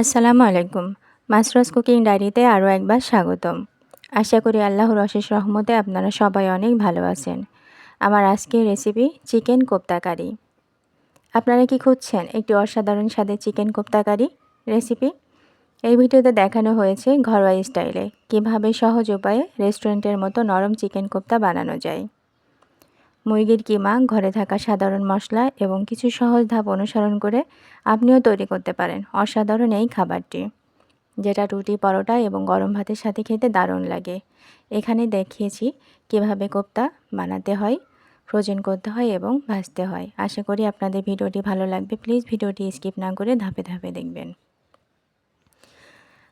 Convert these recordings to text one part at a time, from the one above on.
আসসালামু আলাইকুম। মাসরাস কুকিং ডায়েরিতে আরও একবার স্বাগতম। আশা করি আল্লাহর অশেষ রহমতে আপনারা সবাই অনেক ভালো আছেন। আমার আজকের রেসিপি চিকেন কোপ্তা কারি। আপনারা কি খুঁজছেন একটি অসাধারণ স্বাদের চিকেন কোপ্তা কারি রেসিপি? এই ভিডিওতে দেখানো হয়েছে ঘরোয়া স্টাইলে কীভাবে সহজ উপায়ে রেস্টুরেন্টের মতো নরম চিকেন কোপ্তা বানানো যায়। মুরগির কিমা, ঘরে থাকা সাধারণ মশলা এবং কিছু সহজ ধাপ অনুসরণ করে আপনিও তৈরি করতে পারেন অসাধারণ এই খাবারটি। যেটা রুটি, পরোটা এবং গরম ভাতের সাথে খেতে দারুণ লাগে। এখানে দেখিয়েছি কীভাবে কোপ্তা বানাতে হয়, ফ্রোজেন করতে হয় এবং ভাজতে হয়। আশা করি আপনাদের ভিডিওটি ভালো লাগবে। প্লিজ ভিডিওটি স্কিপ না করে ধাপে ধাপে দেখবেন।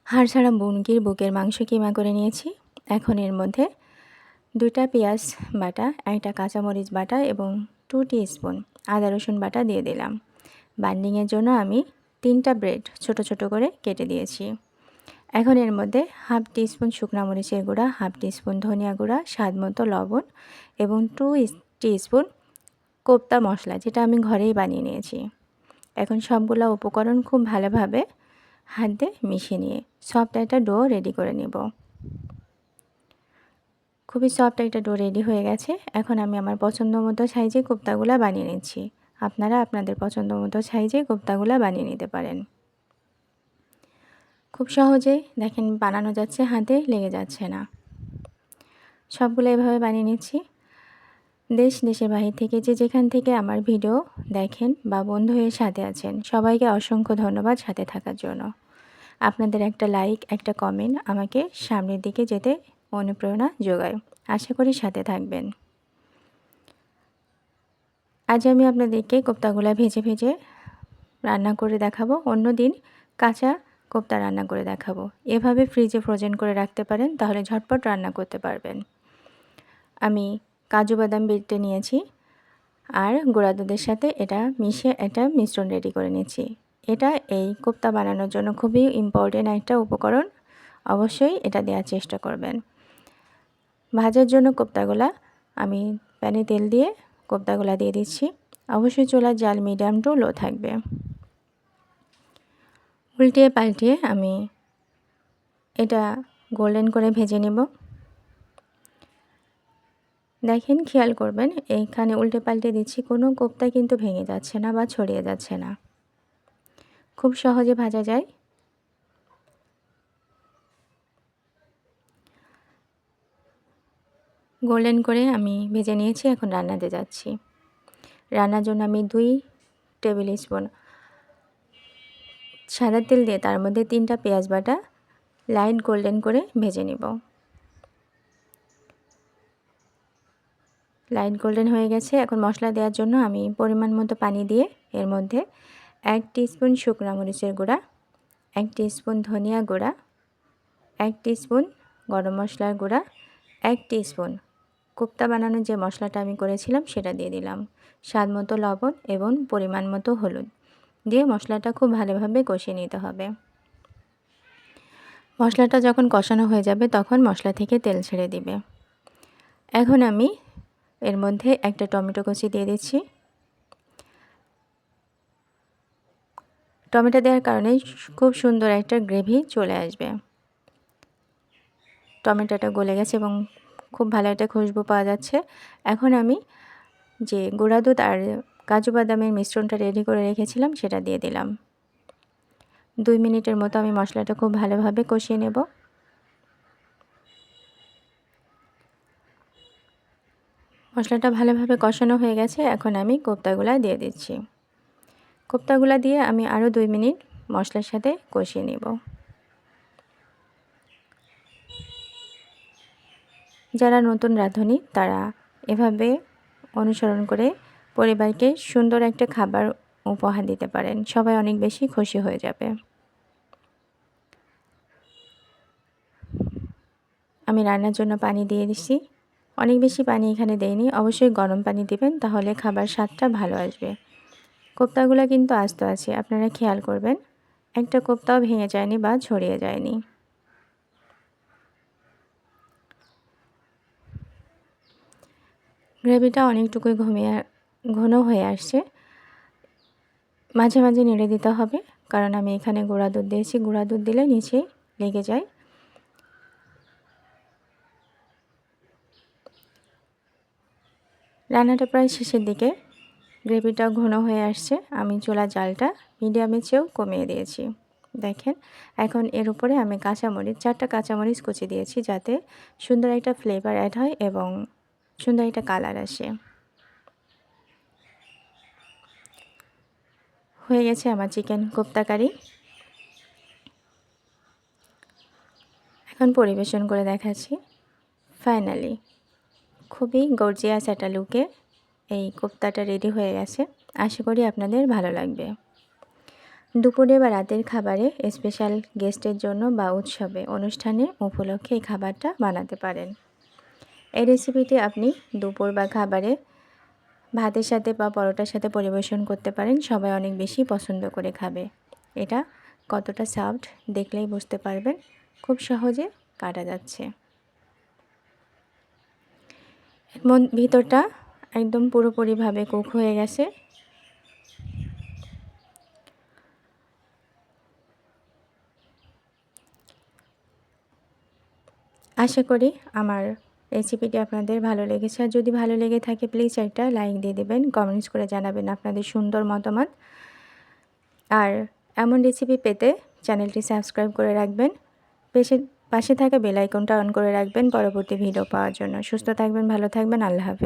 হাড় ছাড়া বুনকির বুকের মাংস কিমা করে নিয়েছি। এখন এর মধ্যে দুটা পেঁয়াজ বাটা, একটা কাঁচামরিচ বাটা এবং টু স্পুন আদা রসুন বাটা দিয়ে দিলাম। বান্ডিংয়ের জন্য আমি তিনটা ব্রেড ছোট ছোট করে কেটে দিয়েছি। এখন এর মধ্যে হাফ টিস্পুন শুকনো মরিচের গুঁড়া হাফ টিস্পুন ধনিয়া গুঁড়া, স্বাদ মতো লবণ এবং টু স্পুন কোপ্তা মশলা যেটা আমি ঘরেই বানিয়ে নিয়েছি। এখন সবগুলো উপকরণ খুব ভালোভাবে হাত দিয়ে মিশিয়ে নিয়ে সফট একটা ডো রেডি করে নেব। খুবই সফট একটা ডো রেডি হয়ে গেছে। এখন আমি আমার পছন্দ মতো সাইজে কোপ্তাগুলো বানিয়ে নিচ্ছি। আপনারা আপনাদের পছন্দ মতো সাইজে কোপ্তাগুলো বানিয়ে নিতে পারেন। খুব সহজে দেখেন বানানো যাচ্ছে, হাতে লেগে যাচ্ছে না। সবগুলো এভাবে বানিয়ে নিচ্ছি। দেশ, দেশের বাহির থেকে যে যেখান থেকে আমার ভিডিও দেখেন বা বন্ধু হয়ে সাথে আছেন, সবাইকে অসংখ্য ধন্যবাদ সাথে থাকার জন্য। আপনাদের একটা লাইক, একটা কমেন্ট আমাকে সামনের দিকে যেতে অনুপ্রেরণা যোগায়। আশা করি সাথে থাকবেন। আজ আমি আপনাদেরকে কোপ্তাগুলা ভেজে ভেজে রান্না করে দেখাবো। অন্য দিন কাঁচা কোপ্তা রান্না করে দেখাবো। এভাবে ফ্রিজে ফ্রোজেন করে রাখতে পারেন, তাহলে ঝটপট রান্না করতে পারবেন। আমি কাজু বাদাম বেটে নিয়েছি আর গোড়া দুধের সাথে এটা মিশিয়ে একটা মিশ্রণ রেডি করে নিয়েছি এটা এই কোপ্তা বানানোর জন্য খুবই ইম্পর্টেন্ট একটা উপকরণ। অবশ্যই এটা দেওয়ার চেষ্টা করবেন। ভাজার জন্য কোপ্তাগুলা। আমি প্যানে তেল দিয়ে কোপ্তাগুলা দিয়ে দিচ্ছি। অবশ্যই চুলার জাল মিডিয়াম টু লো থাকবে। উল্টিয়ে পাল্টিয়ে আমি এটা গোল্ডেন করে ভেজে নেব। দেখেন, খেয়াল করবেন, এইখানে উল্টে পাল্টে দিচ্ছি। কোনো কোপ্তা কিন্তু ভেঙে যাচ্ছে না বা ছড়িয়ে যাচ্ছে না। খুব সহজে ভাজা যায়। গোল্ডেন করে আমি ভেজে নিয়েছি, এখন রান্নাতে যাচ্ছি। রান্নার জন্য আমি দুই টেবিল স্পুন সাদা তেল দিয়ে তার মধ্যে তিনটা পেঁয়াজ বাটা লাইট গোল্ডেন করে ভেজে নেব। লাইট গোল্ডেন হয়ে গেছে, এখন মশলা দেওয়ার জন্য আমি পরিমাণ মতো পানি দিয়ে এর মধ্যে এক স্পুন শুকনো মরিচের গুঁড়া, এক স্পুন ধনিয়া গুঁড়া, এক স্পুন গরম মশলার গুঁড়া, এক স্পুন কোপ্তা বানানোর যে মশলাটা আমি করেছিলাম সেটা দিয়ে দিলাম। স্বাদ মতো লবণ এবং পরিমাণ মতো হলুদ। দিয়ে মশলাটা খুব ভালোভাবে কষিয়ে নিতে হবে। মশলাটা যখন কষানো হয়ে যাবে তখন মশলা থেকে তেল ছেড়ে দিবে। এখন আমি এর মধ্যে একটা টমেটো কচি দিয়ে দিচ্ছি। টমেটো দেওয়ার কারণে খুব সুন্দর একটা গ্রেভি চলে আসবে। টমেটোটা গলে গেছে এবং খুব ভালো একটা খুশবু পাওয়া যাচ্ছে। এখন আমি যে গুঁড়া দুধ আর কাজু বাদামের মিশ্রণটা রেডি করে রেখেছিলাম, সেটা দিয়ে দিলাম। দুই মিনিটের মতো আমি মশলাটা খুব ভালোভাবে কষিয়ে নেব। মশলাটা ভালোভাবে কষানো হয়ে গেছে, এখন আমি কোপ্তাগুলা দিয়ে দিচ্ছি। কোপ্তাগুলা দিয়ে আমি আরও দুই মিনিট মশলার সাথে কষিয়ে নেব। যারা নতুন রাঁধুনি, তারা এভাবে অনুসরণ করে পরিবারকে সুন্দর একটা খাবার উপহার দিতে পারেন। সবাই অনেক বেশি খুশি হয়ে যাবে। আমি রান্নার জন্য পানি দিয়ে দিচ্ছি। অনেক বেশি পানি এখানে দেয়নি অবশ্যই গরম পানি দিবেন, তাহলে খাবার স্বাদটা ভালো আসবে। কোপ্তাগুলো কিন্তু আস্ত আছে, আপনারা খেয়াল করবেন। একটা কোপ্তাও ভেঙে যায়নি বা ছড়িয়ে যায়নি। গ্রেভিটা অনেকটুকুই ঘুমিয়ে, ঘন হয়ে আসছে। মাঝে মাঝে নেড়ে দিতে হবে, কারণ আমি এখানে গুঁড়া দুধ দিয়েছি। গুঁড়া দুধ দিলে নিচে লেগে যায়। রান্নাটা প্রায় শেষের দিকে। গ্রেভিটা ঘন হয়ে আসছে। আমি চোলা জালটা মিডিয়ামের চেয়েও কমিয়ে দিয়েছি। দেখেন, এখন এর উপরে আমি কাঁচামরিচ, চারটা কাঁচামরিচ কুচি দিয়েছি যাতে সুন্দর একটা ফ্লেভার অ্যাড হয় এবং সুন্দর একটা কালার আসে। হয়ে গেছে আমার চিকেন কোপ্তা কারি। এখন পরিবেশন করে দেখাচ্ছি। ফাইনালি খুবই গর্জিয়াস একটা লুকে এই কোপ্তাটা রেডি হয়ে গেছে। আশা করি আপনাদের ভালো লাগবে। দুপুরে বা রাতের খাবারে স্পেশাল গেস্টের জন্য বা উৎসবে, অনুষ্ঠানে, উপলক্ষে এই খাবারটা বানাতে পারেন। এই রেসিপিটি আপনি দুপুর বা খাবারে ভাতের সাথে বা পরোটার সাথে পরিবেশন করতে পারেন। সবাই অনেক বেশি পছন্দ করে খাবে। এটা কতটা সফট দেখলেই বুঝতে পারবেন। খুব সহজে কাটা যাচ্ছে। ভিতরটা একদম পুরোপুরিভাবে কুক হয়ে গেছে। আশা করি আমার রেসিপিটি আপনাদের ভালো লেগেছে। আর যদি ভালো লেগে থাকে প্লিজ একটা লাইক দিয়ে দেবেন কমেন্টস করে জানাবেন আপনাদের সুন্দর মতামত। আর এমন রেসিপি পেতে চ্যানেলটি সাবস্ক্রাইব করে রাখবেন। পেশে, পাশে থাকা বেল আইকনটা অন করে রাখবেন পরবর্তী ভিডিও পাওয়ার জন্য। সুস্থ থাকবেন, ভালো থাকবেন, আল্লাহ হাফেজ।